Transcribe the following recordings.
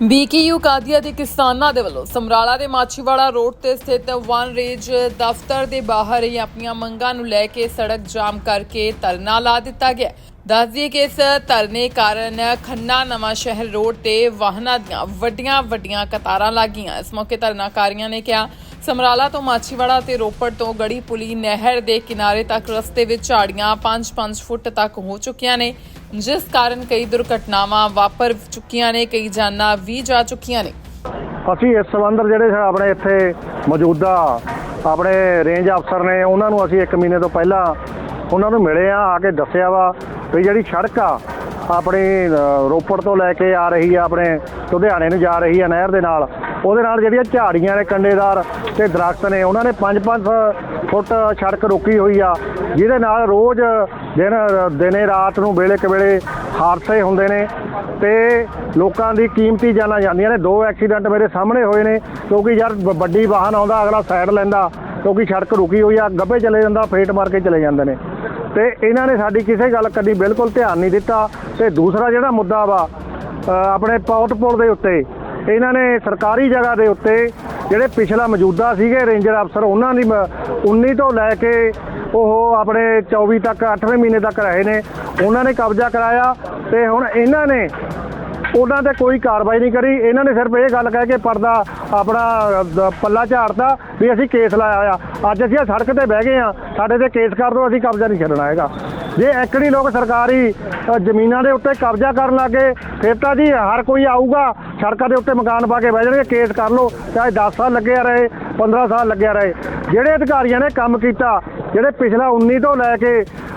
BKU ਕਾਦੀਆ ਦੇ ਕਿਸਾਨਾਂ ਦੇ ਵੱਲੋਂ ਸਮਰਾਲਾ ਦੇ ਮਾਛੀਵਾੜਾ ਰੋਡ ਤੇ ਸਥਿਤ ਵਨ ਰੇਜ ਦਫ਼ਤਰ ਦੇ ਬਾਹਰ ਹੀ ਆਪਣੀਆਂ ਮੰਗਾਂ ਨੂੰ ਲੈ ਕੇ ਸੜਕ ਜਾਮ ਕਰਕੇ ਧਰਨਾ ਲਾ ਦਿੱਤਾ ਗਿਆ। ਦੱਸ ਦਈਏ ਕਿ ਇਸ ਧਰਨੇ ਕਾਰਨ ਖੰਨਾ ਨਵਾਂ ਸ਼ਹਿਰ ਰੋਡ ਤੇ ਵਾਹਨਾਂ ਦੀਆਂ ਵੱਡੀਆਂ ਵੱਡੀਆਂ ਕਤਾਰਾਂ ਲੱਗੀਆਂ। ਇਸ ਮੌਕੇ ਧਰਨਾਕਾਰੀਆਂ ਨੇ ਕਿਹਾ, ਸਮਰਾਲਾ ਤੋਂ ਮਾਛੀਵਾੜਾ ਤੇ ਰੋਪੜ ਤੋਂ ਗੜੀ ਪੁਲੀ ਨਹਿਰ ਦੇ ਕਿਨਾਰੇ ਤੱਕ ਰਸਤੇ ਵਿੱਚ ਝਾੜੀਆਂ 5-5 ਫੁੱਟ ਤੱਕ ਹੋ ਚੁੱਕੀਆਂ ਨੇ। ਜਿਸ ਕਾਰਨ ਕਈ ਦੁਰਘਟਨਾਵਾਂ ਵਾਪਰ ਚੁੱਕੀਆਂ ਨੇ, ਕਈ ਜਾਨਾਂ ਵੀ ਜਾ ਚੁੱਕੀਆਂ ਨੇ। ਅਸੀਂ ਇਸ ਸੰਬੰਧ ਜਿਹੜੇ ਆਪਣੇ ਇੱਥੇ ਮੌਜੂਦਾ ਆਪਣੇ ਰੇਂਜ ਅਫਸਰ ਨੇ, ਉਹਨਾਂ ਨੂੰ ਅਸੀਂ 1 ਮਹੀਨੇ ਤੋਂ ਪਹਿਲਾਂ ਉਹਨਾਂ ਨੂੰ ਮਿਲੇ ਆ ਆ ਕੇ ਦੱਸਿਆ ਵਾ ਵੀ ਜਿਹੜੀ ਸੜਕ ਆ, ਆਪਣੀ ਰੋਪੜ ਤੋਂ ਲੈ ਕੇ ਆ ਰਹੀ ਆ, ਆਪਣੇ ਲੁਧਿਆਣੇ ਨੂੰ ਜਾ ਰਹੀ ਆ ਨਹਿਰ ਦੇ ਨਾਲ। ਉਹਦੇ ਨਾਲ ਜਿਹੜੀਆਂ ਝਾੜੀਆਂ ਨੇ, ਕੰਡੇਦਾਰ ਤੇ ਦਰਖਤ ਨੇ, ਉਹਨਾਂ ਨੇ 5-5 ਫੁੱਟ ਸੜਕ ਰੋਕੀ ਹੋਈ ਆ, ਜਿਹਦੇ ਨਾਲ ਰੋਜ਼ ਦਿਨ, ਦਿਨੇ ਰਾਤ ਨੂੰ ਵੇਲੇ ਕਵੇਲੇ ਹਾਦਸੇ ਹੁੰਦੇ ਨੇ ਤੇ ਲੋਕਾਂ ਦੀ ਕੀਮਤੀ ਜਾਨਾਂ ਜਾਂਦੀਆਂ ਨੇ। ਦੋ ਐਕਸੀਡੈਂਟ ਮੇਰੇ ਸਾਹਮਣੇ ਹੋਏ ਨੇ, ਕਿਉਂਕਿ ਯਾਰ ਵੱਡੀ ਵਾਹਨ ਆਉਂਦਾ, ਅਗਲਾ ਸਾਈਡ ਲੈਂਦਾ, ਕਿਉਂਕਿ ਸੜਕ ਰੁਕੀ ਹੋਈ ਆ ਗੱਭੇ ਚਲੇ ਜਾਂਦਾ, ਫੇਟ ਮਾਰ ਕੇ ਚਲੇ ਜਾਂਦੇ ਨੇ। ਤੇ ਇਹਨਾਂ ਨੇ ਸਾਡੀ ਕਿਸੇ ਗੱਲ ਕਦੀ ਬਿਲਕੁਲ ਧਿਆਨ ਨਹੀਂ ਦਿੱਤਾ। ਤੇ ਦੂਸਰਾ ਜਿਹੜਾ ਮੁੱਦਾ ਵਾ ਆਪਣੇ ਪੌਟ ਪੁਲ ਦੇ ਉੱਤੇ, ਇਹਨਾਂ ਨੇ ਸਰਕਾਰੀ ਜਗ੍ਹਾ ਦੇ ਉੱਤੇ ਜਿਹੜੇ ਪਿਛਲਾ ਮੌਜੂਦਾ ਸੀਗੇ ਰੇਂਜਰ ਅਫਸਰ, ਉਹਨਾਂ ਦੀ ਮ- 19 ਤੋਂ ਲੈ ਕੇ ਉਹ ਆਪਣੇ 24 ਤੱਕ 8ਵੇਂ ਮਹੀਨੇ ਤੱਕ ਰਹੇ ਨੇ। ਉਹਨਾਂ ਨੇ ਕਬਜ਼ਾ ਕਰਾਇਆ ਤੇ ਹੁਣ ਇਹਨਾਂ ਨੇ ਉਹਨਾਂ ਤੇ ਕੋਈ ਕਾਰਵਾਈ ਨਹੀਂ ਕਰੀ। ਇਹਨਾਂ ਨੇ ਸਿਰਫ ਇਹ ਗੱਲ ਕਹਿ ਕੇ ਪਰਦਾ ਆਪਣਾ ਪੱਲਾ ਝਾੜਦਾ ਵੀ ਅਸੀਂ ਕੇਸ ਲਾਇਆ ਆ। ਅੱਜ ਅਸੀਂ ਆਹ ਸੜਕ ਤੇ ਬਹਿ ਗਏ ਆ। ਸਾਡੇ ਤੇ ਕੇਸ ਕਰ ਦਿਓ ਅਸੀਂ ਕਬਜ਼ਾ ਨਹੀਂ ਛੱਡਣਾ ਹੈਗਾ। ਜੇ ਐਕੜੀ ਲੋਕ ਸਰਕਾਰੀ ਅ, ਜ਼ਮੀਨਾਂ ਦੇ ਉੱਤੇ ਕਬਜ਼ਾ ਕਰਨ ਲੱਗੇ ਫਿਰ ਤਾਂ ਜੀ ਹਰ ਕੋਈ ਆਊਗਾ ਸੜਕਾਂ ਦੇ ਉੱਤੇ ਮਕਾਨ ਪਾ ਕੇ ਬਹਿ ਜਾਣਗੇ ਕੇਸ ਕਰ ਲਓ ਚਾਹੇ 10 ਸਾਲ ਲੱਗਿਆ ਰਹੇ 15 ਸਾਲ ਲੱਗਿਆ ਰਹੇ। ਜਿਹੜੇ ਅਧਿਕਾਰੀਆਂ ਨੇ ਕੰਮ ਕੀਤਾ ਜਿਹੜੇ ਪਿਛਲਾ 19 ਤੋਂ ਲੈ ਕੇ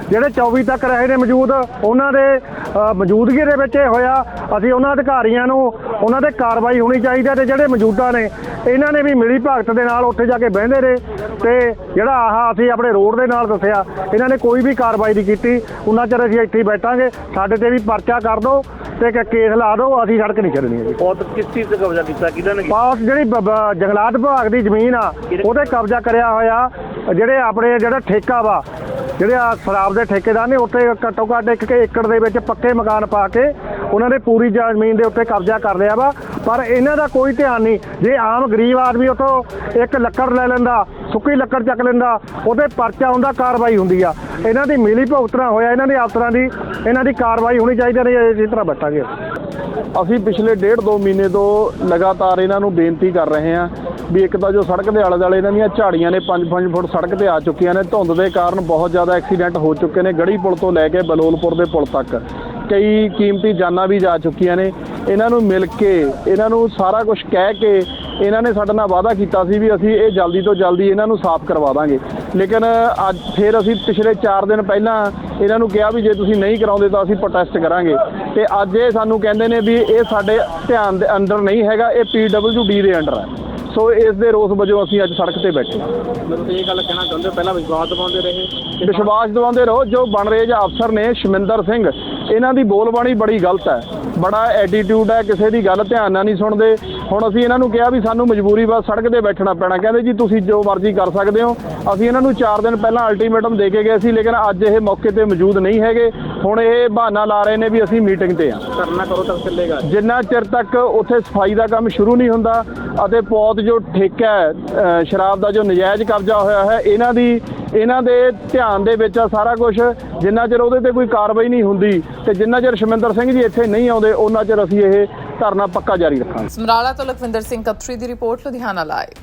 ਜਿਹੜੇ 24 ਤੱਕ ਰਹੇ ਨੇ ਮੌਜੂਦ ਉਹਨਾਂ ਦੇ ਅ, ਮੌਜੂਦਗੀ ਦੇ ਵਿੱਚ ਇਹ ਹੋਇਆ ਅਸੀਂ ਉਹਨਾਂ ਅਧਿਕਾਰੀਆਂ ਨੂੰ ਉਹਨਾਂ ਤੇ ਕਾਰਵਾਈ ਹੋਣੀ ਚਾਹੀਦੀ ਹੈ ਤੇ ਜਿਹੜੇ ਮੌਜੂਦਾ ਨੇ ਇਹਨਾਂ ਨੇ ਵੀ ਮਿਲੀ ਭਗਤ ਦੇ ਨਾਲ ਉੱਥੇ ਜਾ ਕੇ ਬਹਿੰਦੇ ਰਹੇ ਤੇ ਜਿਹੜਾ ਆਹ ਅਸੀਂ ਆਪਣੇ ਰੋਡ ਦੇ ਨਾਲ ਦੱਸਿਆ ਇਹਨਾਂ ਨੇ ਕੋਈ ਵੀ ਕਾਰਵਾਈ ਨਹੀਂ ਕੀਤੀ। ਉਹਨਾਂ ਚਿਰ ਅਸੀਂ ਇੱਥੇ ਬੈਠਾਂਗੇ ਸਾਡੇ ਤੇ ਵੀ ਪਰਚਾ ਕਰ ਦਿਓ ਤੇ ਇੱਕ ਕੇਸ ਲਾ ਦਿਓ ਅਸੀਂ ਸੜਕ ਨਹੀਂ ਛੱਡਣੀ ਹੈ ਜੀ ਬਹੁਤ ਕਿਸ ਚੀਜ਼ ਤੇ ਕਬਜ਼ਾ ਕੀਤਾ? ਕਿਹਦਾ ਨੇ ਪਾਸ ਜਿਹੜੀ ਜੰਗਲਾਤ ਵਿਭਾਗ ਦੀ ਜ਼ਮੀਨ ਆ ਉਹਤੇ ਕਬਜ਼ਾ ਕਰਿਆ ਹੋਇਆ। ਜਿਹੜੇ ਆਪਣੇ ਜਿਹੜਾ ਠੇਕਾ ਵਾ ਜਿਹੜੇ ਆ ਸ਼ਰਾਬ ਦੇ ਠੇਕੇਦਾਰ ਨੇ ਉੱਥੇ ਘੱਟੋ ਘੱਟ ਇੱਕ ਏਕੜ ਦੇ ਵਿੱਚ ਪੱਕੇ ਮਕਾਨ ਪਾ ਕੇ ਉਹਨਾਂ ਨੇ ਪੂਰੀ ਜ਼ਮੀਨ ਦੇ ਉੱਤੇ ਕਬਜ਼ਾ ਕਰ ਲਿਆ ਵਾ, ਪਰ ਇਹਨਾਂ ਦਾ ਕੋਈ ਧਿਆਨ ਨਹੀਂ। ਜੇ ਆਮ ਗਰੀਬ ਆਦਮੀ ਉੱਥੋਂ ਇੱਕ ਲੱਕੜ ਲੈ ਲੈਂਦਾ, ਸੁੱਕੀ ਲੱਕੜ ਚੱਕ ਲੈਂਦਾ, ਉਹਦੇ ਪਰਚਾ ਹੁੰਦਾ, ਕਾਰਵਾਈ ਹੁੰਦੀ ਆ। ਇਹਨਾਂ ਦੀ ਮਿਲੀ ਭੁਗਤਣਾ ਹੋਇਆ, ਇਹਨਾਂ ਦੇ ਅਫਸਰਾਂ ਦੀ, ਇਹਨਾਂ ਦੀ ਕਾਰਵਾਈ ਹੋਣੀ ਚਾਹੀਦੀ ਨਹੀਂ ਇਸੇ ਤਰ੍ਹਾਂ ਬੈਠਾਂਗੇ। ਅਸੀਂ ਪਿਛਲੇ ਡੇਢ ਦੋ ਮਹੀਨੇ ਤੋਂ ਲਗਾਤਾਰ ਇਹਨਾਂ ਨੂੰ ਬੇਨਤੀ ਕਰ ਰਹੇ ਹਾਂ ਵੀ ਇੱਕ ਤਾਂ ਜੋ ਸੜਕ ਦੇ ਆਲੇ ਦੁਆਲੇ ਇਹਨਾਂ ਦੀਆਂ ਝਾੜੀਆਂ ਨੇ 5-5 ਫੁੱਟ ਸੜਕ ਤੇ ਆ ਚੁੱਕੀਆਂ ਨੇ, ਧੁੰਦ ਦੇ ਕਾਰਨ ਬਹੁਤ ਜ਼ਿਆਦਾ ਐਕਸੀਡੈਂਟ ਹੋ ਚੁੱਕੇ ਨੇ ਗੜੀ ਪੁਲ ਤੋਂ ਲੈ ਕੇ ਬਲੋਲਪੁਰ ਦੇ ਪੁਲ ਤੱਕ। ਕਈ ਕੀਮਤੀ ਜਾਨਾਂ ਵੀ ਜਾ ਚੁੱਕੀਆਂ ਨੇ। ਇਹਨਾਂ ਨੂੰ ਮਿਲ ਕੇ ਇਹਨਾਂ ਨੂੰ ਸਾਰਾ ਕੁਝ ਕਹਿ ਕੇ ਇਹਨਾਂ ਨੇ ਸਾਡੇ ਨਾਲ ਵਾਅਦਾ ਕੀਤਾ ਸੀ ਵੀ ਅਸੀਂ ਇਹ ਜਲਦੀ ਤੋਂ ਜਲਦੀ ਇਹਨਾਂ ਨੂੰ ਸਾਫ਼ ਕਰਵਾ ਦਾਂਗੇ। ਲੇਕਿਨ ਅੱਜ ਫਿਰ ਅਸੀਂ ਪਿਛਲੇ 4 ਦਿਨ ਪਹਿਲਾਂ ਇਹਨਾਂ ਨੂੰ ਕਿਹਾ ਵੀ ਜੇ ਤੁਸੀਂ ਨਹੀਂ ਕਰਾਉਂਦੇ ਤਾਂ ਅਸੀਂ ਪ੍ਰੋਟੈਸਟ ਕਰਾਂਗੇ। ਤੇ ਅੱਜ ਇਹ ਸਾਨੂੰ ਕਹਿੰਦੇ ਨੇ ਵੀ ਇਹ ਸਾਡੇ ਧਿਆਨ ਦੇ ਅੰਦਰ ਨਹੀਂ ਹੈਗਾ ਇਹ ਪੀਡਬਲਯੂਡੀ ਦੇ ਅੰਡਰ ਹੈ। ਸੋ ਇਸ ਦੇ ਰੋਸ ਵਜੋਂ ਅਸੀਂ ਅੱਜ ਸੜਕ ਤੇ ਬੈਠੇ ਹਾਂ। ਮਤਲਬ ਇਹ ਗੱਲ ਕਹਿਣਾ ਚਾਹੁੰਦੇ ਪਹਿਲਾਂ ਵਿਸ਼ਵਾਸ ਦਿਵਾਉਂਦੇ ਰਹੇ? ਵਿਸ਼ਵਾਸ ਦਿਵਾਉਂਦੇ ਰਹੋ ਜੋ ਬਣ ਰਹੇ ਜਾਂ ਅਫਸਰ ਨੇ ਸ਼ਮਿੰਦਰ ਸਿੰਘ ਇਹਨਾਂ ਦੀ ਬੋਲਬਾਣੀ ਬੜੀ ਗਲਤ ਹੈ। ਬੜਾ ਐਟੀਟਿਊਡ ਹੈ, ਕਿਸੇ ਦੀ ਗੱਲ ਧਿਆਨ ਨਾਲ ਨਹੀਂ ਸੁਣਦੇ। ਹੁਣ ਅਸੀਂ ਇਹਨਾਂ ਨੂੰ ਕਿਹਾ ਵੀ ਸਾਨੂੰ ਮਜਬੂਰੀ ਬਸ ਸੜਕ ਤੇ ਬੈਠਣਾ ਪੈਣਾ। ਕਹਿੰਦੇ ਜੀ ਤੁਸੀਂ ਜੋ ਮਰਜ਼ੀ ਕਰ ਸਕਦੇ ਹੋ। ਅਸੀਂ ਇਹਨਾਂ ਨੂੰ 4 ਦਿਨ ਪਹਿਲਾਂ ਅਲਟੀਮੇਟਮ ਦੇ ਕੇ ਗਏ ਸੀ ਲੇਕਿਨ ਅੱਜ ਇਹ ਮੌਕੇ ਤੇ ਮੌਜੂਦ ਨਹੀਂ ਹੈਗੇ। ਹੁਣ ਇਹ ਬਹਾਨਾ ਲਾ ਰਹੇ ਨੇ ਵੀ ਅਸੀਂ ਮੀਟਿੰਗ ਤੇ ਆ। ਧਰਨਾ ਕਰੋ ਤੱਕ ਚੱਲੇਗਾ? ਜਿੰਨਾ ਚਿਰ ਤੱਕ ਉੱਥੇ ਸਫ਼ਾਈ ਦਾ ਕੰਮ ਸ਼ੁਰੂ ਨਹੀਂ ਹੁੰਦਾ ਅਤੇ ਪੌਤ ਜੋ ਠੇਕਾ ਹੈ ਸ਼ਰਾਬ ਦਾ ਜੋ ਨਜਾਇਜ਼ ਕਬਜ਼ਾ ਹੋਇਆ ਹੈ ਇਹਨਾਂ ਦੀ ਇਹਨਾਂ ਦੇ ਧਿਆਨ ਦੇ ਵਿੱਚ ਆ ਸਾਰਾ ਕੁਝ ਜਿੰਨਾ ਚਿਰ ਉਹਦੇ ਤੇ ਕੋਈ ਕਾਰਵਾਈ ਨਹੀਂ ਹੁੰਦੀ ਤੇ ਜਿੰਨਾ ਚਿਰ ਸ਼ਮਿੰਦਰ ਸਿੰਘ ਜੀ ਇੱਥੇ ਨਹੀਂ ਆਉਂਦੇ ਉਹਨਾਂ ਚਿਰ ਅਸੀਂ ਇਹ ਧਰਨਾ ਪੱਕਾ ਜਾਰੀ ਰੱਖਾਂਗੇ। ਸਮਰਾਲਾ ਤੋਂ ਲਖਵਿੰਦਰ ਸਿੰਘ ਕਤਰੀ ਦੀ ਰਿਪੋਰਟ ਲੁਧਿਆਣਾ ਲਾਈਵ।